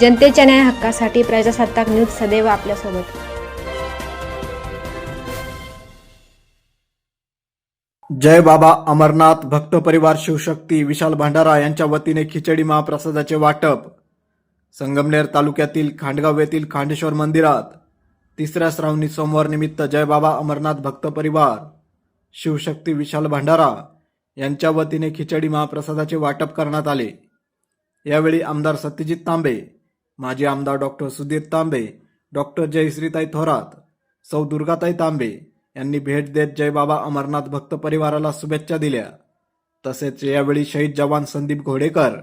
जनतेच्या न्याय हक्कासाठी प्रजासत्ताक न्यूज सदैव आपल्यासोबत. जय बाबा अमरनाथ भक्त परिवार शिवशक्ती विशाल भांडारा यांच्या वतीने खिचडी महाप्रसादाचे वाटप. संगमनेर तालुक्यातील खांडगाव येथील खांडेश्वर मंदिरात तिसऱ्या श्रावणी सोमवार निमित्त जय बाबा अमरनाथ भक्त परिवार शिवशक्ती विशाल भांडारा यांच्या वतीने खिचडी महाप्रसादाचे वाटप करण्यात आले. यावेळी आमदार सत्यजित तांबे माजी आमदार डॉक्टर सुधीर तांबे डॉक्टर जयश्रीताई थोरात सौ दुर्गाताई तांबे यांनी भेट देत जयबाबा अमरनाथ भक्त परिवाराला शुभेच्छा दिल्या. तसेच यावेळी शहीद जवान संदीप घोडेकर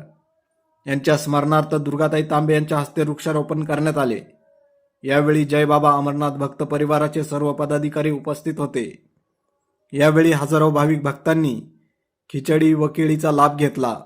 यांच्या स्मरणार्थ दुर्गाताई तांबे यांच्या हस्ते वृक्षारोपण करण्यात आले. यावेळी जयबाबा अमरनाथ भक्त परिवाराचे सर्व पदाधिकारी उपस्थित होते. यावेळी हजारो भाविक भक्तांनी खिचडी व केळीचा लाभ घेतला.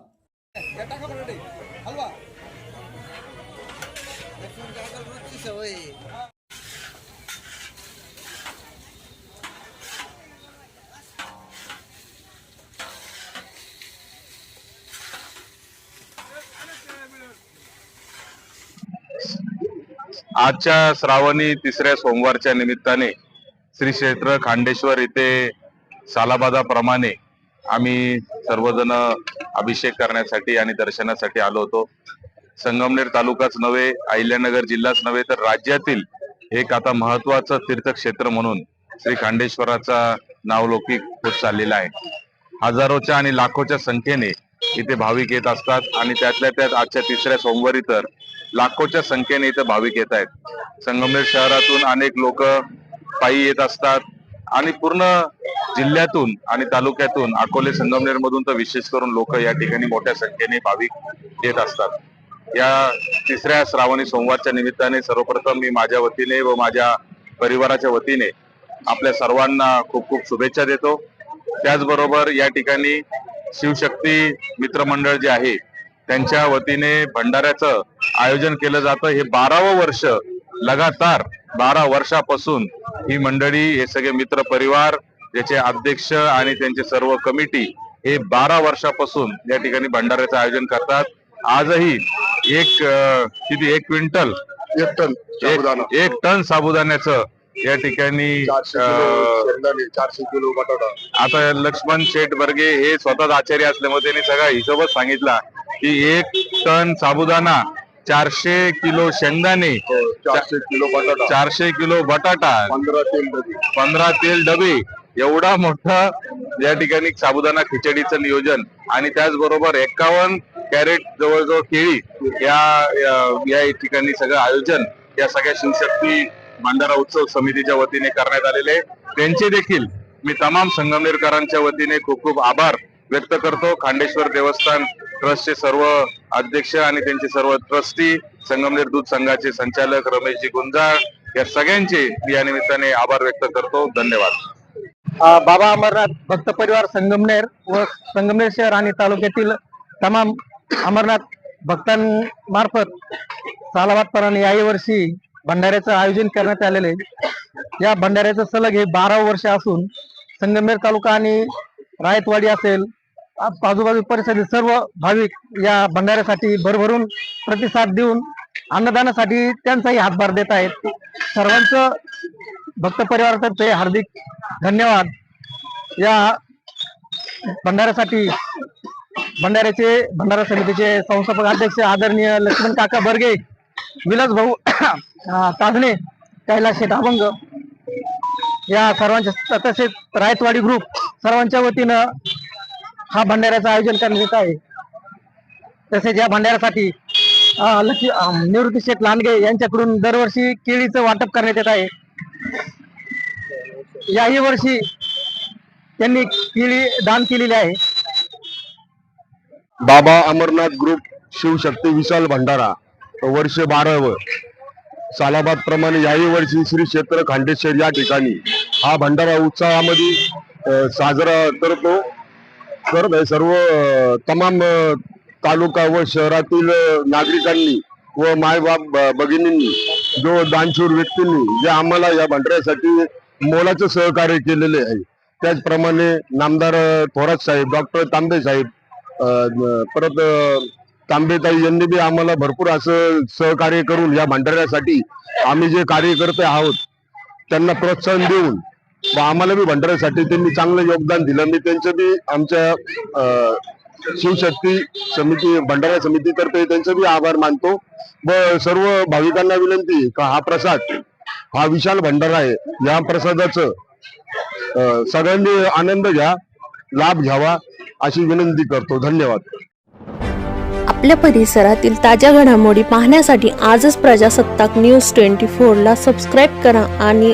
आजच्या श्रावणी तिसऱ्या सोमवारच्या निमित्ताने श्री क्षेत्र खांडेश्वर इथे सालाबादाप्रमाणे आम्ही सर्वजण अभिषेक करण्यासाठी आणि दर्शनासाठी आलो होतो. संगमनेर तालुकाच नव्हे अहिल्यानगर जिल्हाच नव्हे तर राज्यातील एक आता महत्वाचं तीर्थक्षेत्र म्हणून श्री खांडेश्वराचा नावलौकिक होत चाललेला आहे. हजारोच्या आणि लाखोच्या संख्येने इथे भाविक येत असतात आणि त्यातल्या त्यात आजच्या तिसऱ्या सोमवारी तर लाखोच्या संख्येने इथे भाविक येत आहेत. संगमनेर शहरातून अनेक लोक पायी येत असतात. आणि पूर्ण जिल्ह्यातून आणि तालुक्यातून अकोले संगमनेर मधून तर विशेष करून लोक या ठिकाणी मोठ्या संख्येने भाविक येत असतात. या तिसऱ्या श्रावणी सोमवारच्या निमित्ताने सर्वप्रथम मी माझ्या वतीने व माझ्या परिवाराच्या वतीने आपल्या सर्वांना खूप खूप शुभेच्छा देतो. त्याचबरोबर या ठिकाणी शिवशक्ती मित्रमंडळ जे आहे त्यांच्या वतीने भंडाऱ्याचं आयोजन केलं जातं. हे बारावं वर्ष लगातार बारा वर्षापासून ही मंडळी हे सगळे मित्र परिवार याचे अध्यक्ष आणि त्यांचे सर्व कमिटी हे बारा वर्षापासून या ठिकाणी भंडाऱ्याचं आयोजन करतात. आजही एक किती एक क्विंटल एक टन एक- एक टन साबुदाण्याचं या ठिकाणी आता लक्ष्मण शेठ बर्गे हे स्वतःच आचार्य असल्यामुळे त्यांनी सगळा हिशोबच सांगितला. की एक टन साबुदाणा चारशे किलो शेंगदाणे हो, चारशे किलो बटाटा. चारशे किलो बटाटा पंधरा तेल डबी. पंधरा तेल डबे एवढा मोठा या ठिकाणी साबुदाणा खिचडीचं नियोजन. आणि त्याचबरोबर एक्कावन्न कॅरेट जवळजवळ केळी या या- ठिकाणी सगळं आयोजन या सगळ्या शिवशक्ती भंडारा उत्सव समितीच्या वतीने करण्यात आलेले आहे. त्यांचे देखील मी तमाम संगमनेरकरांच्या वतीने खूप खूप आभार व्यक्त करतो. खांडेश्वर देवस्थान ट्रस्टचे सर्व अध्यक्ष आणि त्यांचे सर्व ट्रस्टी संगमनेर दूध संघाचे संचालक रमेशजी गुंजाळ या सगळ्यांचे मी या निमित्ताने आभार व्यक्त करतो. धन्यवाद. बाबा अमरनाथ भक्त परिवार संगमनेर व संगमनेर शहर आणि तालुक्यातील तमाम अमरनाथ भक्तांमार्फत सालाबादपणाने याही वर्षी भंडाऱ्याचं आयोजन करण्यात आलेले या भंडाऱ्याचं सलग हे बारा वर्ष असून संगमनेर तालुका आणि रायतवाडी असेल आजूबाजू परिसरातील सर्व भाविक या भंडाऱ्यासाठी भरभरून प्रतिसाद देऊन अन्नदानासाठी त्यांचाही हातभार देत आहेत. सर्वांचं भक्त परिवारातर्फे हार्दिक धन्यवाद. या भंडाऱ्यासाठी भंडाऱ्याचे भंडारा समितीचे संस्थापक अध्यक्ष आदरणीय लक्ष्मण काका बर्गे विलास भाऊ ताजणे कैलास शेठ अभंग या सर्वांच्या तसेच रायतवाडी ग्रुप सर्वांच्या वतीनं हा भंडाऱ्याचं आयोजन करण्यात येत आहे. तसेच या भंडाऱ्यासाठी अं, लक्ष्मी निवृत्ती शेठ लांडगे यांच्याकडून दरवर्षी केळीचं वाटप करण्यात येत आहे. याही वर्षी त्यांनी केळी दान केलेली आहे. बाबा अमरनाथ ग्रुप शिवशक्ती विशाल भंडारा वर्ष बारावं. सालाबाद प्रमाणे याही वर्षी श्री क्षेत्र खांडेश्वर या ठिकाणी हा भंडारा उत्साहामध्ये साजरा करतो. करत आहे. सर्व तमाम तालुका व शहरातील नागरिकांनी व मायबाप बाप भगिनींनी जो दानशूर व्यक्तींनी जे आम्हाला या भंडाऱ्यासाठी मोलाचं सहकार्य केलेले आहे. त्याचप्रमाणे नामदार थोरात साहेब डॉक्टर तांबे साहेब परत तांबेताई यांनी बी आम्हाला भरपूर असं सहकार्य करून या भंडाऱ्यासाठी आम्ही जे कार्यकर्ते आहोत त्यांना प्रोत्साहन देऊन व आम्हाला बी भंडाऱ्यासाठी त्यांनी चांगलं योगदान दिलं. मी त्यांचं बी आमच्या अं, शिवशक्ती समिती भंडारा समितीतर्फे त्यांचं बी आभार मानतो. व सर्व भाविकांना विनंती का हा प्रसाद हा विशाल भंडारा आहे. या प्रसादाचं अं, सगळ्यांनी आनंद घ्या लाभ घ्यावा अशी विनंती करतो. धन्यवाद. आपल्या परिसरातील ताज्या घडामोडी पाहण्यासाठी आजच प्रजासत्ताक न्यूज ट्वेंटी फोरला सबस्क्राईब करा आणि